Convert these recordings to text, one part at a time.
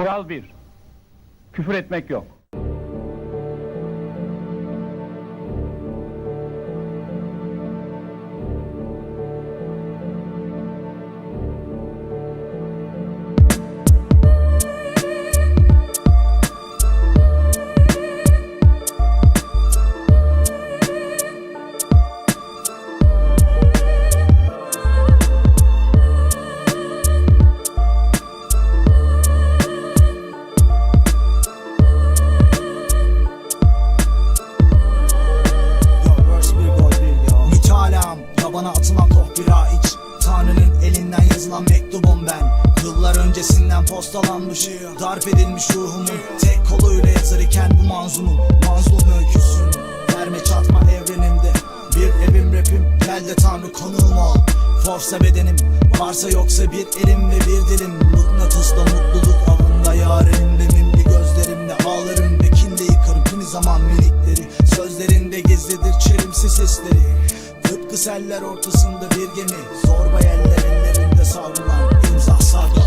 Kural bir. Küfür etmek yok. Bana atılan toh bira iç Tanrı'nın elinden yazılan mektubum ben. Yıllar öncesinden postalanmış Darp edilmiş ruhumun Tek koluyla yazar iken bu manzumun Mazlum öyküsün. Verme çatma evrenimde Bir evim rapim Gel de Tanrı konuğum ol. Forsa bedenim Varsa yoksa bir elim ve bir dilim. Mıknatısla mutluluk avında yarenim ve mimli gözlerimle ağlarım ve kinle yıkarım kimi zaman minikleri Sözlerinde gizlidir çelimsiz hisleri Tıpkı seller ortasında bir gemi. Zorba eller ellerinde savrulan imza sardı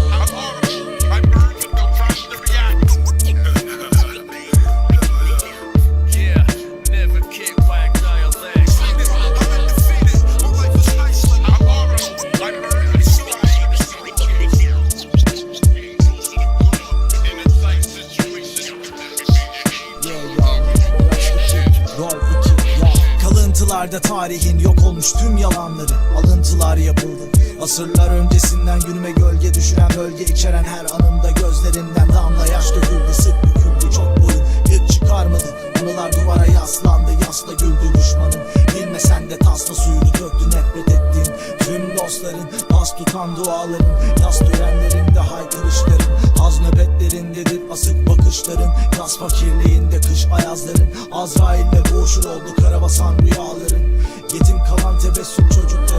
Kalıntılarda tarihin yok olmuş tüm yalanları. Alıntılar yapıldı. Asırlar öncesinden günüme gölge düşüren bölge içeren her anımda gözlerimden damla yaş döküldü. Sık büküldü çok boyun Yık çıkarmadı. Anılar duvara yaslandı yasla güldü düşmanım. Bilmesen de tasla suyunu döktü nefret ettiğim. Tüm dostların az tutan duaların Yas törenlerinde haykırışların Az nöbetlerindedir asık bakışların kış ayazların Azrail'le boğuşur oldu karabasan rüyaların Yetim kalan tebessüm çocuğu